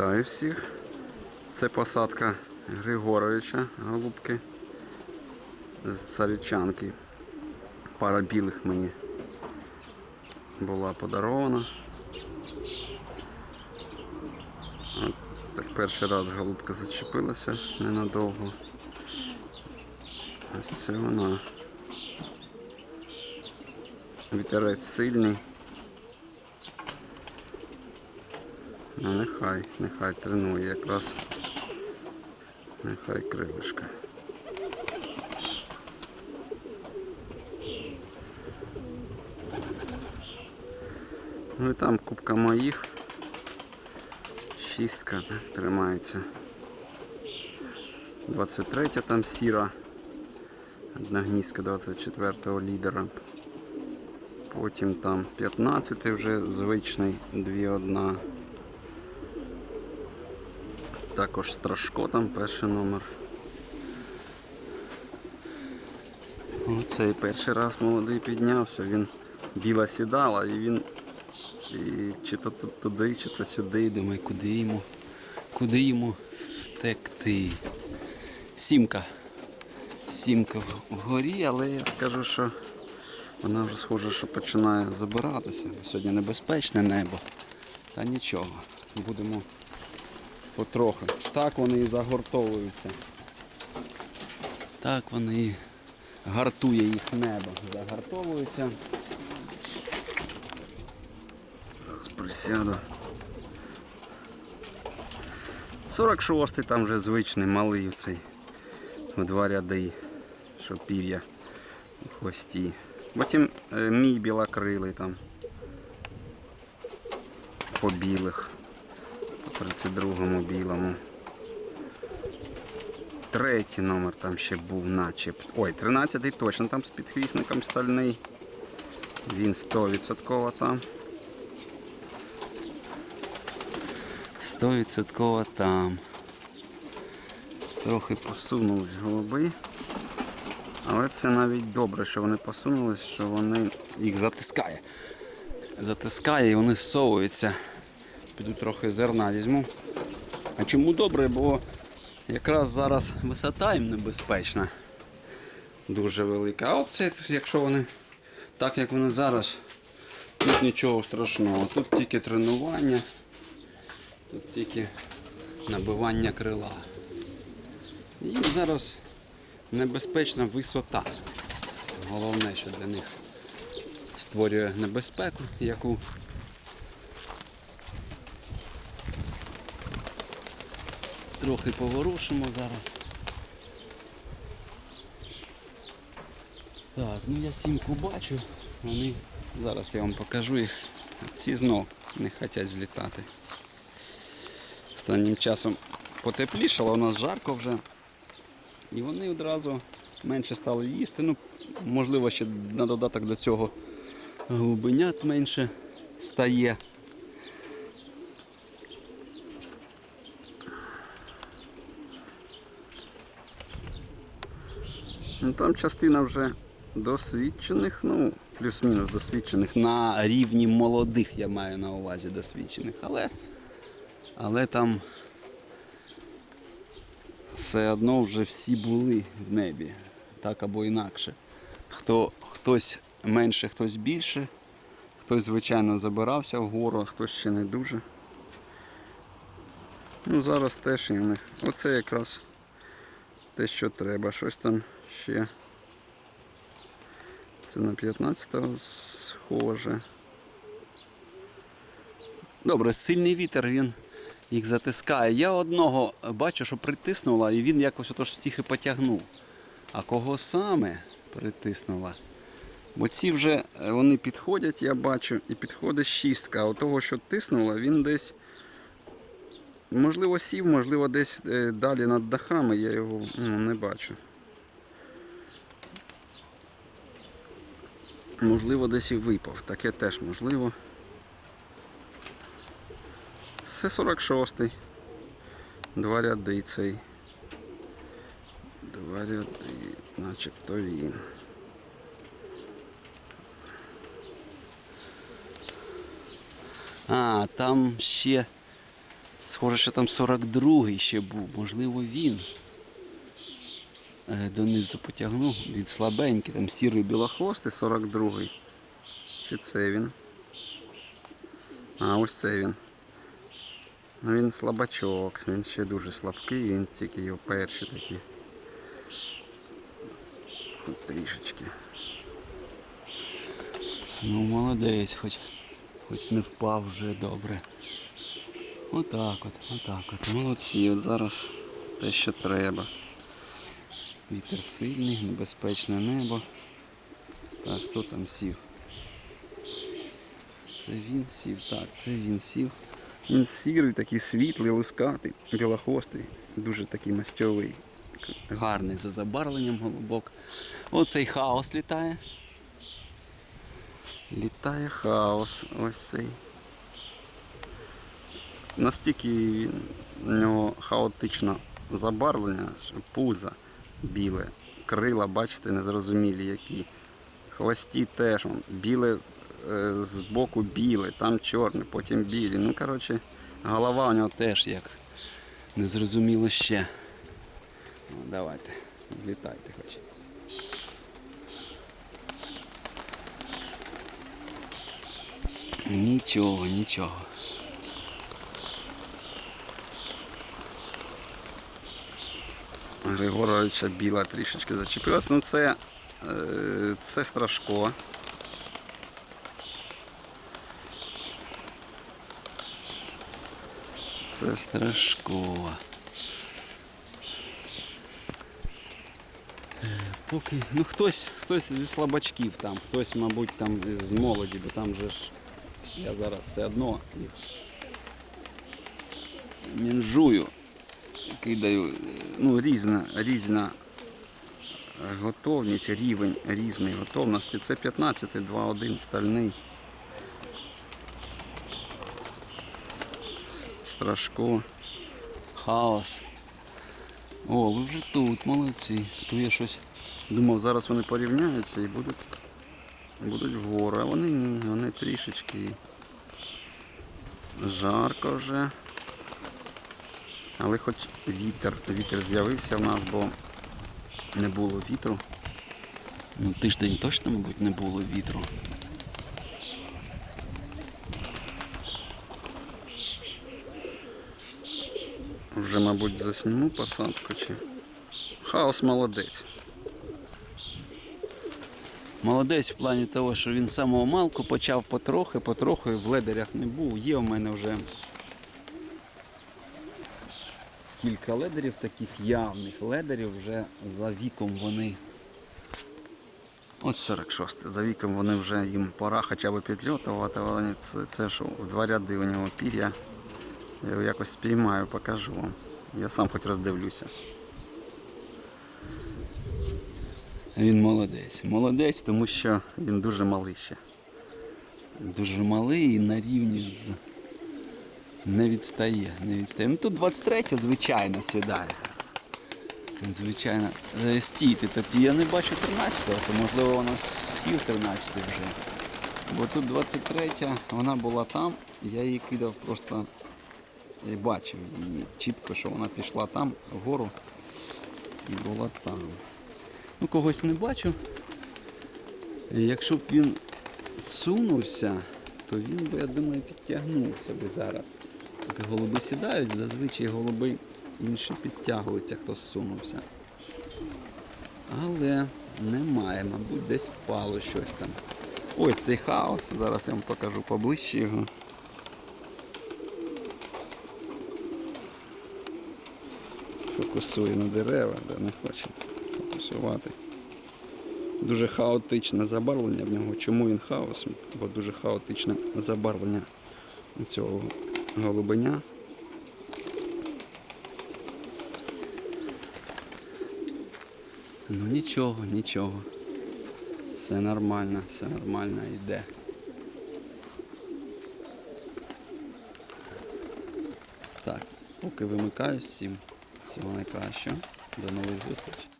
Вітаю всіх. Це посадка Григоровича голубки з царичанки. Пара білих мені була подарована. От так перший раз голубка зачепилася ненадовго. Ось це вона. Вітерець сильний. Ну нехай, нехай тренує якраз. Нехай крилишка. Ну і там кубка моїх. Шістка так, тримається. 23 там сіра. Одна гнізка 24-го лідера. Потім там 15 вже звичний, дві одна. Також Страшко там перший номер. Оцей перший раз молодий піднявся, він біла сідала і він і чи то тут туди, чи то сюди, думаю, куди йому, куди йому втекти. Сімка. Сімка вгорі, але я скажу, що вона вже схоже, що починає забиратися. Сьогодні небезпечне небо. Та нічого. Будемо потрохи. Так вони і загортовуються. Так вони і гартує їх небо. Загартовуються. Зараз присяду. 46-й там вже звичний, малий цей в два ряди, що пір'я у хвості. Потім е, мій білокрилий там по білих, 32-му білому. Третій номер там ще був начеб. Ой, 13-й точно там з підхвісником стальний. Він 100% там. 100% там. Трохи посунулись голуби. Але це навіть добре, що вони посунулись, що вони їх затискає. Затискає і вони зсовуються. Піду трохи зерна візьму. А чому добре? Бо якраз зараз висота їм небезпечна. Дуже велика. А от якщо вони так як вони зараз, тут нічого страшного. Тут тільки тренування, тут тільки набивання крила. І зараз небезпечна висота. Головне, що для них створює небезпеку, яку трохи поворушимо зараз. Так, ну я сімку бачу, вони зараз я вам покажу їх. Ці знов не хочуть злітати. Останнім часом потеплішало, у нас жарко вже. І вони одразу менше стали їсти. Ну, можливо, ще на додаток до цього глибинят менше стає. Ну, там частина вже досвідчених, ну, плюс-мінус досвідчених на рівні молодих, я маю на увазі досвідчених, але, але там все одно вже всі були в небі, так або інакше. Хто, хтось менше, хтось більше, хтось, звичайно, забирався вгору, а хтось ще не дуже. Ну, зараз теж і них. Оце якраз те, що треба. Щось там ще. Це на 15-го схоже. Добре, сильний вітер він їх затискає. Я одного бачу, що притиснула, і він якось отож всіх і потягнув. А кого саме притиснула? Бо ці вже е, вони підходять, я бачу, і підходить шістка. А у того, що тиснула, він десь, можливо, сів, можливо, десь е, далі над дахами, я його ну, не бачу. Можливо, десь і випав. Таке теж можливо. Це 46-й. Два ряди цей. Два ряди, начебто він. А, там ще Схоже, що там 42-й ще був, можливо, він. Е, Донизу потягнув, він слабенький, там сірий білохвостий 42-й. Чи це він? А, ось це він. Ну, Він слабачок, він ще дуже слабкий, він тільки його перші такі. Тут трішечки. Ну, молодець, хоч, хоч не впав вже добре. Отак от, отак от. Молодці, от зараз те, що треба. Вітер сильний, небезпечне небо. Так, хто там сів? Це він сів, так, це він сів. Він сірий, такий світлий, лускатий, білохвостий, дуже такий мастьовий, гарний за забарвленням голубок. Оцей хаос літає. Літає хаос. Ось цей. Настільки у нього хаотично забарвлення, що пузо біле, крила, бачите, незрозумілі які. Хвості теж біле е, з боку біле, там чорне, потім білі. Ну, коротше, голова у нього теж як незрозуміло ще. Ну, давайте, злітайте хоч. Нічого, нічого. Григоровича біла трішечки зачепилась. Ну це, е, це страшко. Це страшко. Поки, ну хтось, хтось зі слабачків там, хтось, мабуть, там з молоді, бо там же ж я зараз все одно їх мінжую, кидаю, е, ну різна, різна е, готовність, рівень різної готовності. Це 15, 2-1 стальний. Страшко. Хаос. О, ви вже тут, молодці. То я щось думав, зараз вони порівняються і будуть, будуть вгору. А вони ні, вони трішечки. Жарко вже. Але хоч вітер, вітер з'явився в нас, бо не було вітру. Ну, тиждень точно, мабуть, не було вітру. Вже, мабуть, засніму посадку чи. Хаос молодець. Молодець в плані того, що він з самого малку почав потрохи, потрохи в ледерях не був. Є у мене вже кілька ледерів, таких явних ледерів, вже за віком вони. От 46. За віком вони вже їм пора хоча б підльотувати, але це, це що в два ряди у нього пір'я. Я його якось спіймаю, покажу вам. Я сам хоч роздивлюся. Він молодець. Молодець, тому що він дуже малий ще. Дуже малий і на рівні з. Не відстає, не відстає. Ну тут 23 звичайно сідає. Звичайно. Е, Стійте, тобто я не бачу 13-го, то можливо вона сів 13 вже. Бо тут 23 вона була там, я її кидав просто я бачив її чітко, що вона пішла там, вгору і була там. Ну, когось не бачу. І якщо б він сунувся, то він би, я думаю, підтягнувся би зараз. Поки голуби сідають, зазвичай голуби інші підтягуються, хто зсунувся. Але немає, мабуть, десь впало щось там. Ось цей хаос, зараз я вам покажу поближче його. Фокусує на дерева, да, не хоче фокусувати. Дуже хаотичне забарвлення в нього. Чому він хаос? Бо дуже хаотичне забарвлення цього голубеня. Ну нічого, нічого. Все нормально, все нормально йде. Так, поки вимикаюсь всім. Всього найкращого. До нових зустрічей.